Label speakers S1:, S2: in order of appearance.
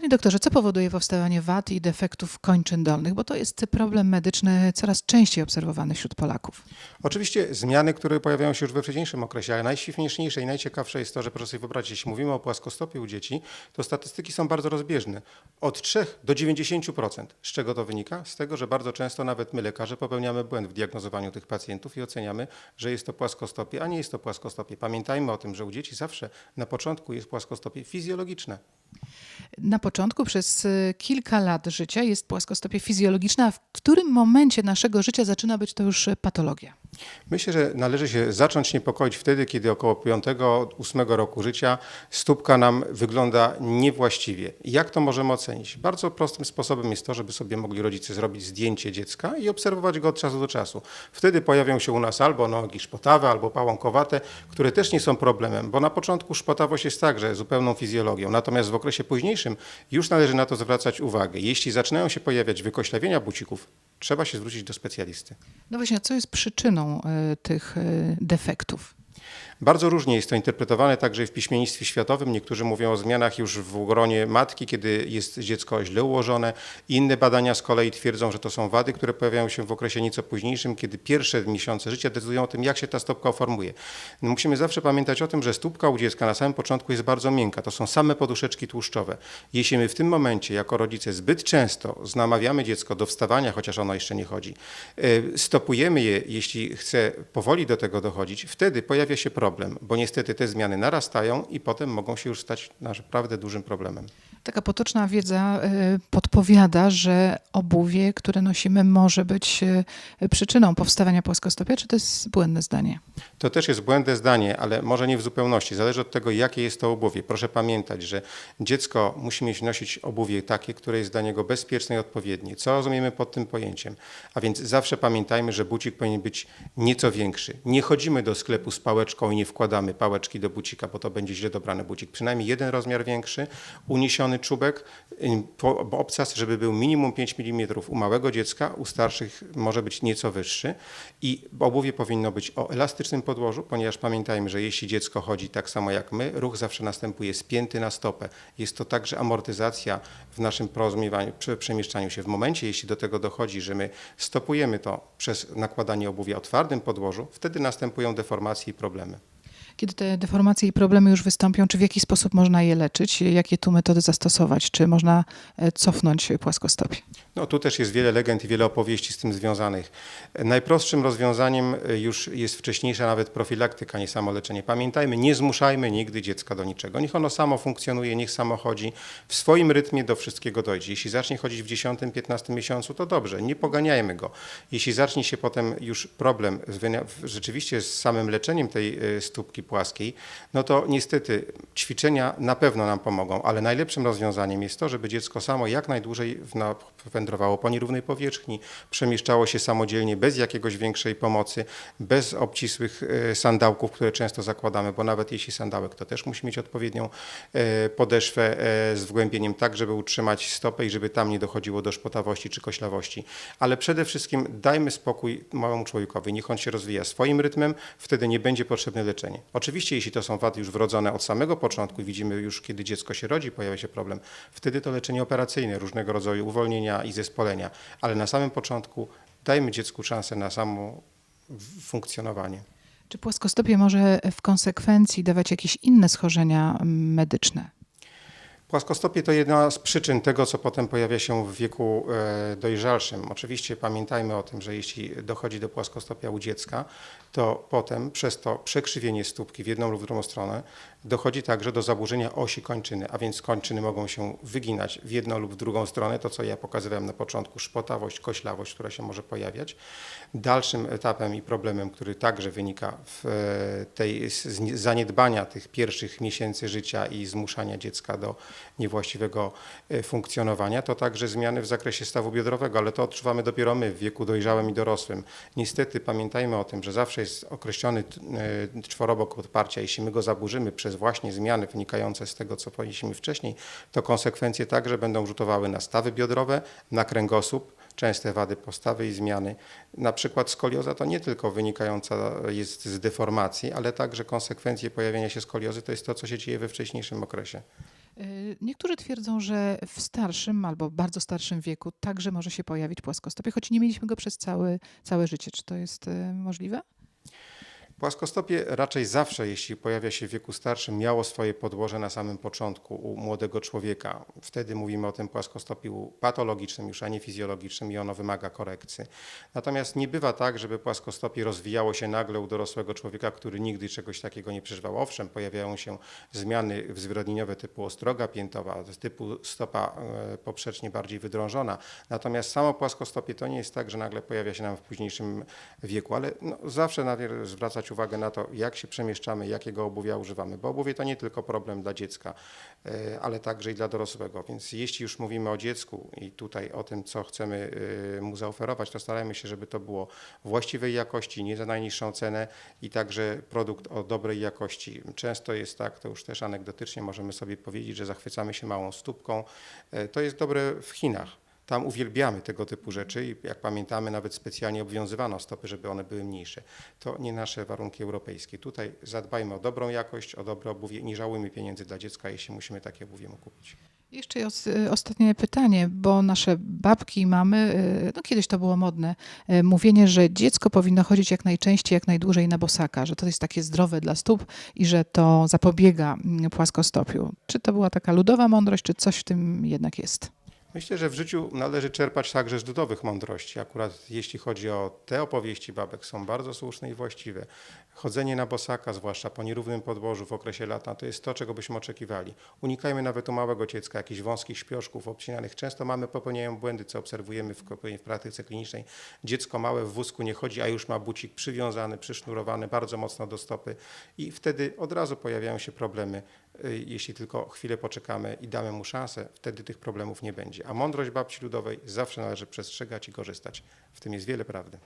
S1: Panie doktorze, co powoduje powstawanie wad i defektów kończyn dolnych? Bo to jest problem medyczny coraz częściej obserwowany wśród Polaków.
S2: Oczywiście zmiany, które pojawiają się już we wcześniejszym okresie, ale najśmieszniejsze i najciekawsze jest to, że proszę sobie wyobrazić, jeśli mówimy o płaskostopie u dzieci, to statystyki są bardzo rozbieżne. Od 3 do 90%. Z czego to wynika? Z tego, że bardzo często nawet my lekarze popełniamy błęd w diagnozowaniu tych pacjentów i oceniamy, że jest to płaskostopie, a nie jest to płaskostopie. Pamiętajmy o tym, że u dzieci zawsze na początku jest płaskostopie fizjologiczne.
S1: Na początku przez y, kilka lat życia jest płaskostopie fizjologiczne, a w którym momencie naszego życia zaczyna być to już patologia?
S2: Myślę, że należy się zacząć niepokoić wtedy, kiedy około 5-8 roku życia stópka nam wygląda niewłaściwie. Jak to możemy ocenić? Bardzo prostym sposobem jest to, żeby sobie mogli rodzice zrobić zdjęcie dziecka i obserwować go od czasu do czasu. Wtedy pojawią się u nas albo nogi szpotawe, albo pałąkowate, które też nie są problemem, bo na początku szpotawość jest także zupełną fizjologią, natomiast w okresie późniejszym już należy na to zwracać uwagę. Jeśli zaczynają się pojawiać wykoślawienia bucików, trzeba się zwrócić do specjalisty.
S1: No właśnie, a co jest przyczyną tych y, defektów?
S2: Bardzo różnie jest to interpretowane także w piśmiennictwie światowym. Niektórzy mówią o zmianach już w gronie matki, kiedy jest dziecko źle ułożone. Inne badania z kolei twierdzą, że to są wady, które pojawiają się w okresie nieco późniejszym, kiedy pierwsze miesiące życia decydują o tym, jak się ta stópka formuje. No musimy zawsze pamiętać o tym, że stópka u dziecka na samym początku jest bardzo miękka. To są same poduszeczki tłuszczowe. Jeśli my w tym momencie, jako rodzice, zbyt często namawiamy dziecko do wstawania, chociaż ono jeszcze nie chodzi, e, stopujemy je, jeśli chce powoli do tego dochodzić, wtedy pojawia się problem, bo niestety te zmiany narastają i potem mogą się już stać naprawdę dużym problemem.
S1: Taka potoczna wiedza y, podpowiada, że obuwie, które nosimy, może być y, przyczyną powstawania płaskostopia, czy to jest błędne zdanie?
S2: To też jest błędne zdanie, ale może nie w zupełności. Zależy od tego, jakie jest to obuwie. Proszę pamiętać, że dziecko musi mieć nosić obuwie takie, które jest dla niego bezpieczne i odpowiednie. Co rozumiemy pod tym pojęciem? A więc zawsze pamiętajmy, że bucik powinien być nieco większy. Nie chodzimy do sklepu z pałeczką i nie wkładamy pałeczki do bucika, bo to będzie źle dobrany bucik. Przynajmniej jeden rozmiar większy, uniesiony czubek, ym, po- obcas, żeby był minimum 5 mm u małego dziecka, u starszych może być nieco wyższy i obuwie powinno być o elastycznym podłożu, ponieważ pamiętajmy, że jeśli dziecko chodzi tak samo jak my, ruch zawsze następuje spięty na stopę. Jest to także amortyzacja w naszym porozumiewaniu, prze- przemieszczaniu się. W momencie, jeśli do tego dochodzi, że my stopujemy to przez nakładanie obuwia o twardym podłożu, wtedy następują deformacje i problemy.
S1: Kiedy te deformacje i problemy już wystąpią, czy w jaki sposób można je leczyć? Jakie tu metody zastosować? Czy można e, cofnąć płaskostopie?
S2: No, tu też jest wiele legend i wiele opowieści z tym związanych. Najprostszym rozwiązaniem y, już jest wcześniejsza nawet profilaktyka, nie samo leczenie. Pamiętajmy, nie zmuszajmy nigdy dziecka do niczego. Niech ono samo funkcjonuje, niech samo chodzi. W swoim rytmie do wszystkiego dojdzie. Jeśli zacznie chodzić w 10-15 miesiącu, to dobrze, nie poganiajmy go. Jeśli zacznie się potem już problem rzeczywiście z samym leczeniem tej y, stópki płaskiej, no to niestety ćwiczenia na pewno nam pomogą, ale najlepszym rozwiązaniem jest to, żeby dziecko samo jak najdłużej wędrowało po nierównej powierzchni, przemieszczało się samodzielnie, bez jakiegoś większej pomocy, bez obcisłych e, sandałków, które często zakładamy, bo nawet jeśli sandałek, to też musi mieć odpowiednią e, podeszwę e, z wgłębieniem, tak żeby utrzymać stopę i żeby tam nie dochodziło do szpotawości czy koślawości. Ale przede wszystkim dajmy spokój małemu człowiekowi, niech on się rozwija swoim rytmem, wtedy nie będzie potrzebne leczenie. Oczywiście, jeśli to są wady już wrodzone od samego początku widzimy już, kiedy dziecko się rodzi, pojawia się problem, wtedy to leczenie operacyjne, różnego rodzaju uwolnienia i zespolenia, ale na samym początku dajmy dziecku szansę na samo funkcjonowanie.
S1: Czy płaskostopie może w konsekwencji dawać jakieś inne schorzenia medyczne?
S2: Płaskostopie to jedna z przyczyn tego, co potem pojawia się w wieku e, dojrzalszym. Oczywiście pamiętajmy o tym, że jeśli dochodzi do płaskostopia u dziecka, to potem przez to przekrzywienie stópki w jedną lub w drugą stronę dochodzi także do zaburzenia osi kończyny, a więc kończyny mogą się wyginać w jedną lub w drugą stronę, to co ja pokazywałem na początku, szpotawość, koślawość, która się może pojawiać. Dalszym etapem i problemem, który także wynika w e, tej z z zaniedbania tych pierwszych miesięcy życia i zmuszania dziecka do niewłaściwego e, funkcjonowania, to także zmiany w zakresie stawu biodrowego, ale to odczuwamy dopiero my w wieku dojrzałym i dorosłym. Niestety pamiętajmy o tym, że zawsze jest określony e, czworobok odparcia. Jeśli my go zaburzymy przez właśnie zmiany wynikające z tego, co powiedzieliśmy wcześniej, to konsekwencje także będą rzutowały na stawy biodrowe, na kręgosłup, częste wady postawy i zmiany. Na przykład skolioza to nie tylko wynikająca jest z deformacji, ale także konsekwencje pojawienia się skoliozy to jest to, co się dzieje we wcześniejszym okresie.
S1: Y, Niektórzy twierdzą, że w starszym albo bardzo starszym wieku także może się pojawić płaskostopie, choć nie mieliśmy go przez całe, całe życie. Czy to jest y, możliwe?
S2: Płaskostopie raczej zawsze, jeśli pojawia się w wieku starszym, miało swoje podłoże na samym początku u młodego człowieka. Wtedy mówimy o tym płaskostopiu patologicznym już, a nie fizjologicznym i ono wymaga korekcji. Natomiast nie bywa tak, żeby płaskostopie rozwijało się nagle u dorosłego człowieka, który nigdy czegoś takiego nie przeżywał. Owszem, pojawiają się zmiany zwyrodnieniowe typu ostroga piętowa, typu stopa e, poprzecznie bardziej wydrążona. Natomiast samo płaskostopie to nie jest tak, że nagle pojawia się nam w późniejszym wieku, ale no, zawsze należy zwracać uwagę na to, jak się przemieszczamy, jakiego obuwia używamy, bo obuwie to nie tylko problem dla dziecka, e, ale także i dla dorosłego. Więc jeśli już mówimy o dziecku i tutaj o tym, co chcemy e, mu zaoferować, to starajmy się, żeby to było właściwej jakości, nie za najniższą cenę i także produkt o dobrej jakości. Często jest tak, to już też anegdotycznie możemy sobie powiedzieć, że zachwycamy się małą stópką. E, To jest dobre w Chinach. Tam uwielbiamy tego typu rzeczy i jak pamiętamy, nawet specjalnie obwiązywano stopy, żeby one były mniejsze. To nie nasze warunki europejskie. Tutaj zadbajmy o dobrą jakość, o dobre obuwie. Nie żałujmy pieniędzy dla dziecka, jeśli musimy takie obuwie mu kupić.
S1: Jeszcze os, ostatnie pytanie, bo nasze babki i mamy, y, no kiedyś to było modne, y, mówienie, że dziecko powinno chodzić jak najczęściej, jak najdłużej na bosaka, że to jest takie zdrowe dla stóp i że to zapobiega mm, płaskostopiu. Czy to była taka ludowa mądrość, czy coś w tym jednak jest?
S2: Myślę, że w życiu należy czerpać także z ludowych mądrości. Akurat jeśli chodzi o te opowieści babek, są bardzo słuszne i właściwe. Chodzenie na bosaka, zwłaszcza po nierównym podłożu w okresie lata, to jest to, czego byśmy oczekiwali. Unikajmy nawet u małego dziecka jakichś wąskich śpioszków obcinanych. Często mamy popełniają błędy, co obserwujemy w, w praktyce klinicznej. Dziecko małe w wózku nie chodzi, a już ma bucik przywiązany, przysznurowany bardzo mocno do stopy i wtedy od razu pojawiają się problemy. Y, Jeśli tylko chwilę poczekamy i damy mu szansę, wtedy tych problemów nie będzie. A mądrość babci ludowej zawsze należy przestrzegać i korzystać. W tym jest wiele prawdy.